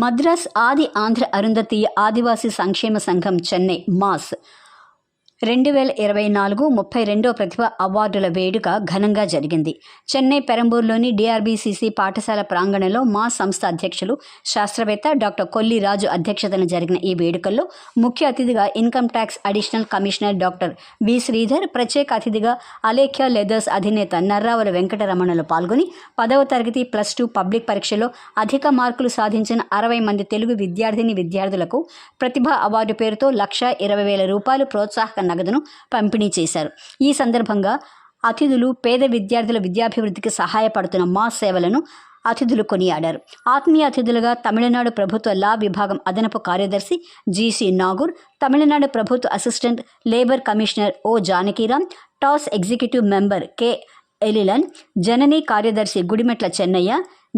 మద్రాస్ ఆది ఆంధ్ర అరుంధతీయ ఆదివాసీ సంక్షేమ సంఘం చెన్నై మాస్. రెండు వేల ఇరవై నాలుగు ముప్పై రెండో ప్రతిభ అవార్డుల వేడుక ఘనంగా జరిగింది. చెన్నై పెరంబూరులోని డిఆర్బీసీసీ పాఠశాల ప్రాంగణంలో మా సంస్థ అధ్యక్షులు శాస్త్రవేత్త డాక్టర్ కొల్లి రాజు అధ్యక్షతన జరిగిన ఈ వేడుకల్లో ముఖ్య అతిథిగా income tax additional commissioner doctor B Sridhar ప్రత్యేక అతిథిగా అలేఖ్య లెదర్స్ అధినేత నర్రావల వెంకటరమణలు పాల్గొని పదవ తరగతి ప్లస్ టూ పబ్లిక్ పరీక్షలో అధిక మార్కులు సాధించిన అరవై మంది తెలుగు విద్యార్థిని విద్యార్థులకు ప్రతిభ అవార్డు పేరుతో లక్ష ఇరవై వేల రూపాయలు ప్రోత్సాహక నగదును పంపిణీ చేశారు. ఈ సందర్భంగా అతిథులు పేద విద్యార్థుల విద్యాభివృద్ధికి సహాయపడుతున్న మా సేవలను అతిథులు కొనియాడారు. ఆత్మీయ అతిథులుగా తమిళనాడు ప్రభుత్వ లా విభాగం అదనపు కార్యదర్శి జీసీ నాగూర్ తమిళనాడు ప్రభుత్వ assistant labour commissioner O Janakiram TAS executive member K Elilan Janani కార్యదర్శి Gudimetla Chennaiah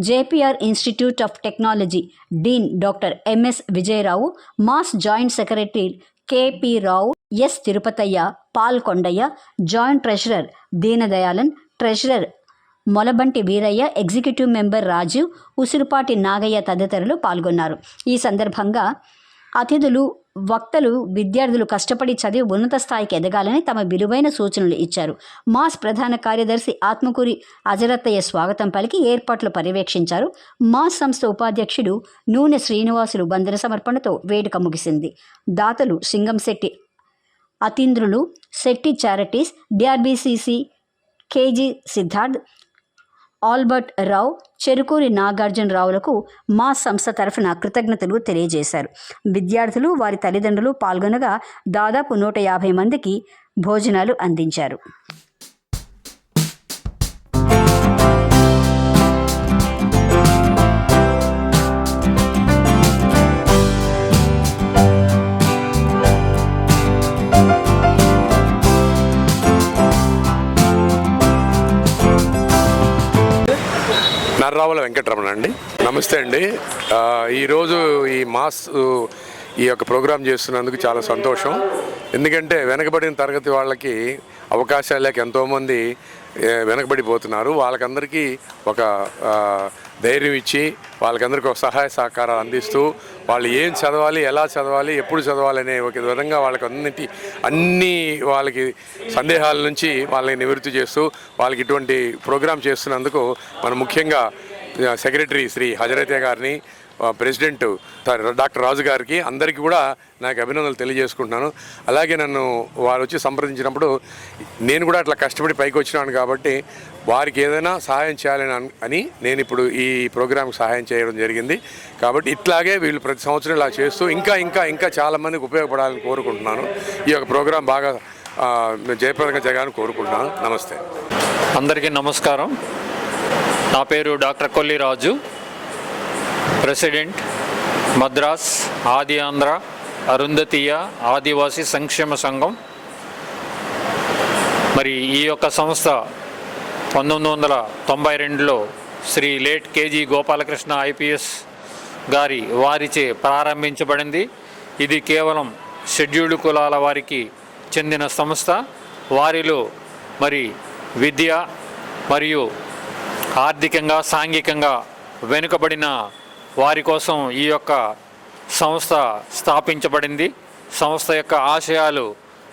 JPR institute of technology dean doctor MS Vijaya Rao MAS joint secretary KP Rao S. Tirupataiah Palkondaiah joint treasurer Deenadayalan treasurer Molabanti Veeraiah executive member Rajiv Usiripati Nagaiah తదితరులు పాల్గొన్నారు. ఈ సందర్భంగా అతిథులు వక్తలు విద్యార్థులు కష్టపడి చదివి ఉన్నత స్థాయికి ఎదగాలని తమ విలువైన సూచనలు ఇచ్చారు. మాస్ ప్రధాన కార్యదర్శి ఆత్మకూరి అజరత్తయ్య స్వాగతం పలికి ఏర్పాట్లు పర్యవేక్షించారు. మాస్ సంస్థ ఉపాధ్యక్షుడు నూనె శ్రీనివాసులు బందర సమర్పణతో వేడుక ముగిసింది. దాతలు Singamsetti Atheendrulu Setty charities DRBCC KG Siddharth Albert Rao Cherukuri Nagarjuna రావులకు మా సంస్థ తరఫున కృతజ్ఞతలు తెలియజేశారు. విద్యార్థులు వారి తల్లిదండ్రులు పాల్గొనగా దాదాపు నూట యాభై మందికి భోజనాలు అందించారు. రావుల వెంకటరమణ అండి. నమస్తే అండి. ఈరోజు ఈ మాస్ ఈ యొక్క ప్రోగ్రాం చేస్తున్నందుకు చాలా సంతోషం. ఎందుకంటే వెనకబడిన తరగతి వాళ్ళకి అవకాశాలు లేక ఎంతోమంది వెనకబడిపోతున్నారు. వాళ్ళకందరికీ ఒక ధైర్యం ఇచ్చి వాళ్ళకందరికీ ఒక సహాయ సహకారాలు అందిస్తూ వాళ్ళు ఏం చదవాలి ఎలా చదవాలి ఎప్పుడు చదవాలి అనే ఒక విధంగా వాళ్ళకి అన్నిటి అన్ని వాళ్ళకి సందేహాల నుంచి వాళ్ళని నివృత్తి చేస్తూ వాళ్ళకి ఇటువంటి ప్రోగ్రాం చేస్తున్నందుకు మనం ముఖ్యంగా సెక్రటరీ శ్రీ హజరతే గారిని ప్రెసిడెంట్ డాక్టర్ రాజు గారికి అందరికీ కూడా నాకు అభినందనలు తెలియజేసుకుంటున్నాను. అలాగే నన్ను వారు వచ్చి సంప్రదించినప్పుడు నేను కూడా అట్లా కష్టపడి పైకి వచ్చినాను కాబట్టి వారికి ఏదైనా సహాయం చేయాలని అని నేను ఇప్పుడు ఈ ప్రోగ్రాంకి సహాయం చేయడం జరిగింది. కాబట్టి ఇట్లాగే వీళ్ళు ప్రతి సంవత్సరం ఇలా చేస్తూ ఇంకా ఇంకా ఇంకా చాలామందికి ఉపయోగపడాలని కోరుకుంటున్నాను. ఈ యొక్క ప్రోగ్రాం బాగా జయప్రదంగా జరగాలని కోరుకుంటున్నాను. నమస్తే. అందరికీ నమస్కారం. నా పేరు డాక్టర్ కొల్లి రాజు ప్రెసిడెంట్ మద్రాస్ ఆది ఆంధ్ర అరుంధతీయ ఆదివాసీ సంక్షేమ సంఘం. మరి ఈ యొక్క సంస్థ పంతొమ్మిది వందల తొంభై రెండులో Shri late KG Gopalakrishna IPS గారి వారిచే ప్రారంభించబడింది. ఇది కేవలం షెడ్యూల్డ్ కులాల వారికి చెందిన సంస్థ. వారిలో మరి విద్య మరియు ఆర్థికంగా సాంఘికంగా వెనుకబడిన వారి కోసం ఈ యొక్క సంస్థ స్థాపించబడింది. సంస్థ యొక్క ఆశయాలు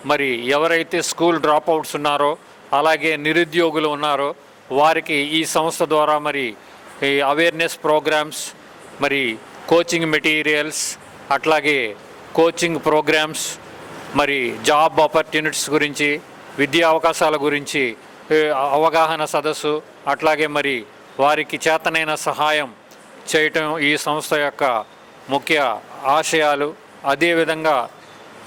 మరి ఎవరైతే స్కూల్ డ్రాప్అవుట్స్ ఉన్నారో అలాగే నిరుద్యోగులు ఉన్నారో వారికి ఈ సంస్థ ద్వారా మరి ఈ అవేర్నెస్ ప్రోగ్రామ్స్ మరి కోచింగ్ మెటీరియల్స్ అట్లాగే కోచింగ్ ప్రోగ్రామ్స్ మరి జాబ్ ఆపర్చునిటీస్ గురించి విద్యా అవకాశాల గురించి అవగాహన సదస్సు అట్లాగే మరి వారికి చేతనైన సహాయం చేయటం ఈ సంస్థ యొక్క ముఖ్య ఆశయాలు. అదేవిధంగా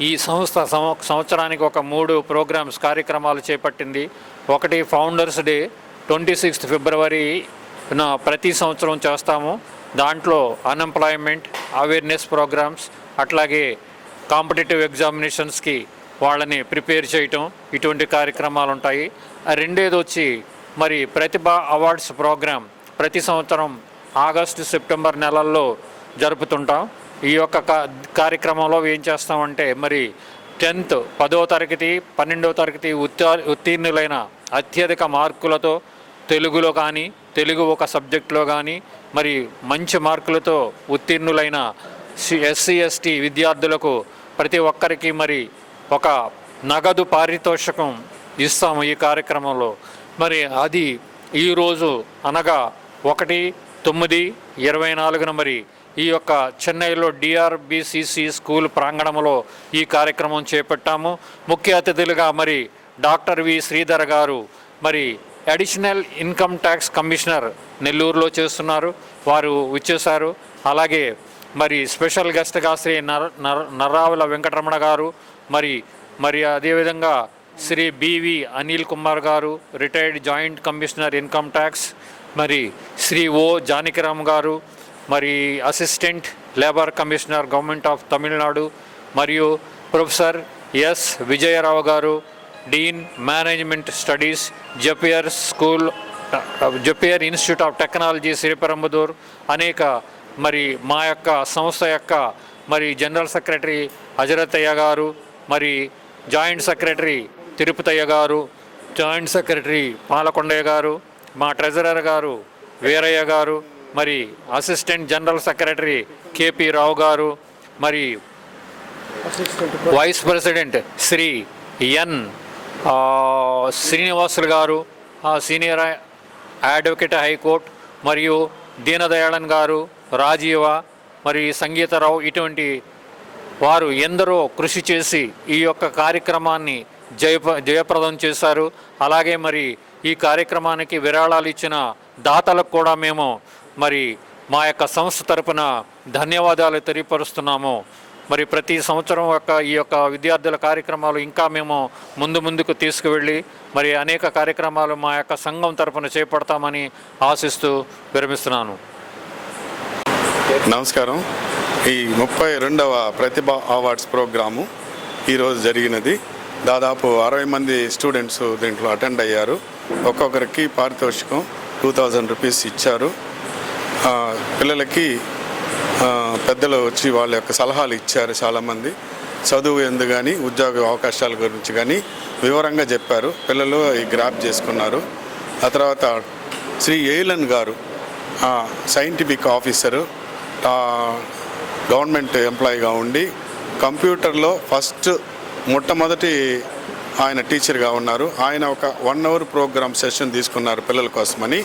ఈ సంస్థ సంవ- సంవత్సరానికి ఒక మూడు ప్రోగ్రామ్స్ కార్యక్రమాలు చేపట్టింది. ఒకటి ఫౌండర్స్ డే ట్వంటీ సిక్స్త్ ఫిబ్రవరి ప్రతి సంవత్సరం చేస్తాము. దాంట్లో అన్ఎంప్లాయ్మెంట్ అవేర్నెస్ ప్రోగ్రామ్స్ అట్లాగే కాంపిటేటివ్ ఎగ్జామినేషన్స్కి వాళ్ళని ప్రిపేర్ చేయటం ఇటువంటి కార్యక్రమాలు ఉంటాయి ఆ రెండేది వచ్చి మరి ప్రతిభ అవార్డ్స్ ప్రోగ్రాం ప్రతి సంవత్సరం ఆగస్టు సెప్టెంబర్ నెలల్లో జరుపుతుంటాం. ఈ యొక్క కార్యక్రమంలో ఏం చేస్తామంటే మరి టెన్త్ పదో తరగతి పన్నెండవ తరగతి ఉత్తీర్ణులైన అత్యధిక మార్కులతో తెలుగులో కానీ తెలుగు ఒక సబ్జెక్టులో కానీ మరి మంచి మార్కులతో ఉత్తీర్ణులైన ఎస్సీ ఎస్టీ విద్యార్థులకు ప్రతి ఒక్కరికి మరి ఒక నగదు పారితోషికం ఇస్తాము ఈ కార్యక్రమంలో. మరి అది ఈరోజు అనగా ఒకటి తొమ్మిది ఇరవై నాలుగున మరి ఈ యొక్క చెన్నైలో డిఆర్బిసిసి స్కూల్ ప్రాంగణంలో ఈ కార్యక్రమం చేపట్టాము. ముఖ్య అతిథులుగా మరి డాక్టర్ వి శ్రీధర్ గారు మరి అడిషనల్ ఇన్కమ్ ట్యాక్స్ కమిషనర్ నెల్లూరులో చేస్తున్నారు. వారు వచ్చేసారు అలాగే మరి స్పెషల్ గెస్ట్గా శ్రీ నర నర నర్రావుల వెంకటరమణ గారు మరి మరి అదేవిధంగా Shri BV Anil Anil Kumar retired joint commissioner income tax మరి శ్రీ ఓ జానకిరామ్ గారు మరి assistant labour commissioner government of Tamil Nadu మరియు ప్రొఫెసర్ ఎస్ విజయరావు గారు dean management studies Jeppiaar school Jeppiaar institute of technology Sriperumbudur అనేక మరి మా యొక్క సంస్థ యొక్క మరి జనరల్ సెక్రటరీ అజరతయ్య గారు మరి జాయింట్ సెక్రటరీ తిరుపతయ్య గారు జాయింట్ సెక్రటరీ పాలకొండయ్య గారు మా ట్రెజరర్ గారు వీరయ్య గారు మరి assistant general secretary K P Rao మరి vice president Shri N Srinivasulu గారు సీనియర్ అడ్వకేట్ హైకోర్ట్ మరియు దీనదయాళన్ గారు రాజీవ మరి సంగీతరావు ఇటువంటి వారు ఎందరో కృషి చేసి ఈ యొక్క కార్యక్రమాన్ని జయప జయప్రదం చేశారు. అలాగే మరి ఈ కార్యక్రమానికి విరాళాలు ఇచ్చిన దాతలకు కూడా మేము మరి మా యొక్క సంస్థ తరపున ధన్యవాదాలు తెలియపరుస్తున్నాము. మరి ప్రతి సంవత్సరం యొక్క ఈ యొక్క విద్యార్థుల కార్యక్రమాలు ఇంకా మేము ముందు ముందుకు తీసుకువెళ్ళి మరి అనేక కార్యక్రమాలు మా యొక్క సంఘం తరపున చేపడతామని ఆశిస్తూ విరమిస్తున్నాను. నమస్కారం. ఈ ముప్పై రెండవ ప్రతిభ అవార్డ్స్ ప్రోగ్రాము ఈరోజు జరిగినది. దాదాపు అరవై మంది స్టూడెంట్స్ దీంట్లో అటెండ్ అయ్యారు. ఒక్కొక్కరికి పారితోషికం టూ థౌజండ్ రూపీస్ ఇచ్చారు. పిల్లలకి పెద్దలు వచ్చి వాళ్ళ యొక్క సలహాలు ఇచ్చారు చాలామంది. చదువు ఎందు కానీ ఉద్యోగ అవకాశాల గురించి కానీ వివరంగా చెప్పారు. పిల్లలు ఈ గ్రాప్ చేసుకున్నారు. ఆ తర్వాత శ్రీ ఏలన్ గారు సైంటిఫిక్ ఆఫీసరు గవర్నమెంట్ ఎంప్లాయీగా ఉండి కంప్యూటర్లో ఫస్ట్ మొట్టమొదటి ఆయన టీచర్గా ఉన్నారు. ఆయన ఒక వన్ అవర్ ప్రోగ్రామ్ సెషన్ తీసుకున్నారు పిల్లల కోసమని.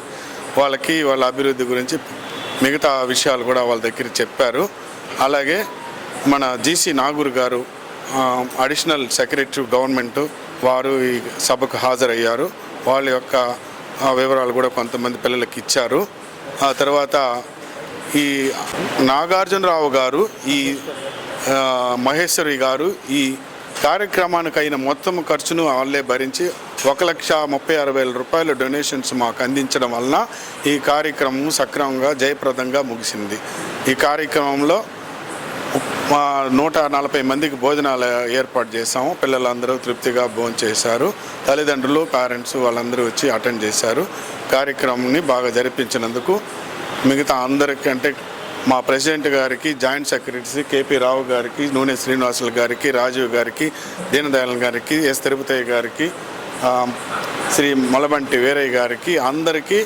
వాళ్ళకి వాళ్ళ అభివృద్ధి గురించి మిగతా విషయాలు కూడా వాళ్ళ దగ్గర చెప్పారు. అలాగే మన జీసీ నాగూర్ గారు అడిషనల్ సెక్రటరీ గవర్నమెంట్ వారు ఈ సభకు హాజరయ్యారు. వాళ్ళ యొక్క వివరాలు కూడా కొంతమంది పిల్లలకి ఇచ్చారు. ఆ తర్వాత ఈ నాగార్జునరావు గారు ఈ మహేశ్వరి గారు ఈ కార్యక్రమానికి అయిన మొత్తం ఖర్చును వాళ్ళే భరించి ఒక లక్ష ముప్పై ఆరు వేల రూపాయల డొనేషన్స్ మాకు అందించడం వలన ఈ కార్యక్రమం సక్రమంగా జయప్రదంగా ముగిసింది. ఈ కార్యక్రమంలో మా నూట నలభై మందికి భోజనాలు ఏర్పాటు చేశాము. పిల్లలందరూ తృప్తిగా భోజనం చేశారు. తల్లిదండ్రులు పేరెంట్స్ వాళ్ళందరూ వచ్చి అటెండ్ చేశారు. కార్యక్రమాన్ని బాగా జరిపించినందుకు మిగతా అందరికంటే మా ప్రెసిడెంట్ గారికి జాయింట్ సెక్రటరీ కేపీ రావు గారికి నూనె శ్రీనివాసులు గారికి రాజీవ్ గారికి దీనదయాళ్ గారికి ఎస్ తిరుపతయ్య గారికి శ్రీ మొలబంటి వీరయ్య గారికి అందరికీ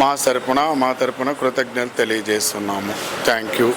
మా తరపున మా తరపున కృతజ్ఞతలు తెలియజేస్తున్నాము. Thank you.